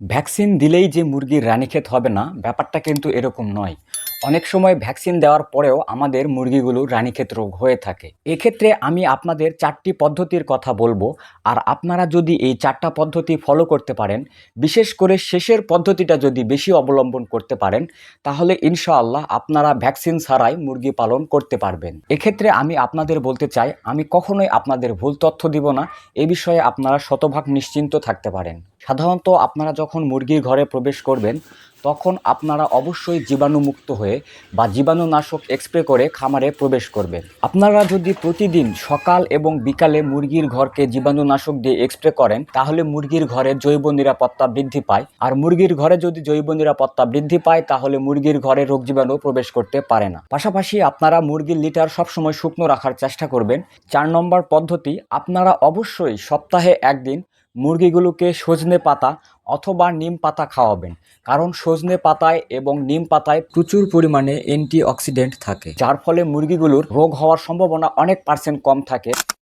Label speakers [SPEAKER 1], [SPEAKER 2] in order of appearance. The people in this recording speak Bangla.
[SPEAKER 1] ভ্যাকসিন দিলেই যে মুরগির রানীক্ষেত হবে না ব্যাপারটা কিন্তু এরকম নয়। অনেক সময় ভ্যাকসিন দেওয়ার পরেও আমাদের মুরগিগুলো রানীক্ষেত রোগ হয়ে থাকে। এক্ষেত্রে আমি আপনাদের চারটি পদ্ধতির কথা বলব, আর আপনারা যদি এই চারটা পদ্ধতি ফলো করতে পারেন, বিশেষ করে শেষের পদ্ধতিটা যদি বেশি অবলম্বন করতে পারেন, তাহলে ইনশাআল্লাহ আপনারা ভ্যাকসিন ছাড়াই মুরগি পালন করতে পারবেন। এক্ষেত্রে আমি আপনাদের বলতে চাই, আমি কখনোই আপনাদের ভুল তথ্য দিব না, এ বিষয়ে আপনারা শতভাগ নিশ্চিন্ত থাকতে পারেন। সাধারণত আপনারা যখন মুরগির ঘরে প্রবেশ করবেন তখন আপনারা অবশ্যই জীবাণুমুক্ত হয়ে বা জীবাণুনাশক স্প্রে করে খামারে প্রবেশ করবেন। আপনারা যদি প্রতিদিন সকাল এবং বিকালে মুরগির ঘরকে জীবাণুনাশক দিয়ে স্প্রে করেন, তাহলে মুরগির ঘরে জৈব নিরাপত্তা বৃদ্ধি পায়। আর মুরগির ঘরে যদি জৈব নিরাপত্তা বৃদ্ধি পায়, তাহলে মুরগির ঘরে রোগ জীবাণু প্রবেশ করতে পারে না। পাশাপাশি আপনারা মুরগির লিটার সবসময় শুকনো রাখার চেষ্টা করবেন। চার নম্বর পদ্ধতি, আপনারা অবশ্যই সপ্তাহে একদিন মুরগিগুলোকে সজনে পাতা অথবা নিম পাতা খাওয়াবেন। কারণ সজনে পাতায় এবং নিম পাতায় প্রচুর পরিমাণে অ্যান্টিঅক্সিডেন্ট থাকে। যার ফলে মুরগিগুলোর রোগ হওয়ার সম্ভাবনা অনেক পার্সেন্ট কম থাকে।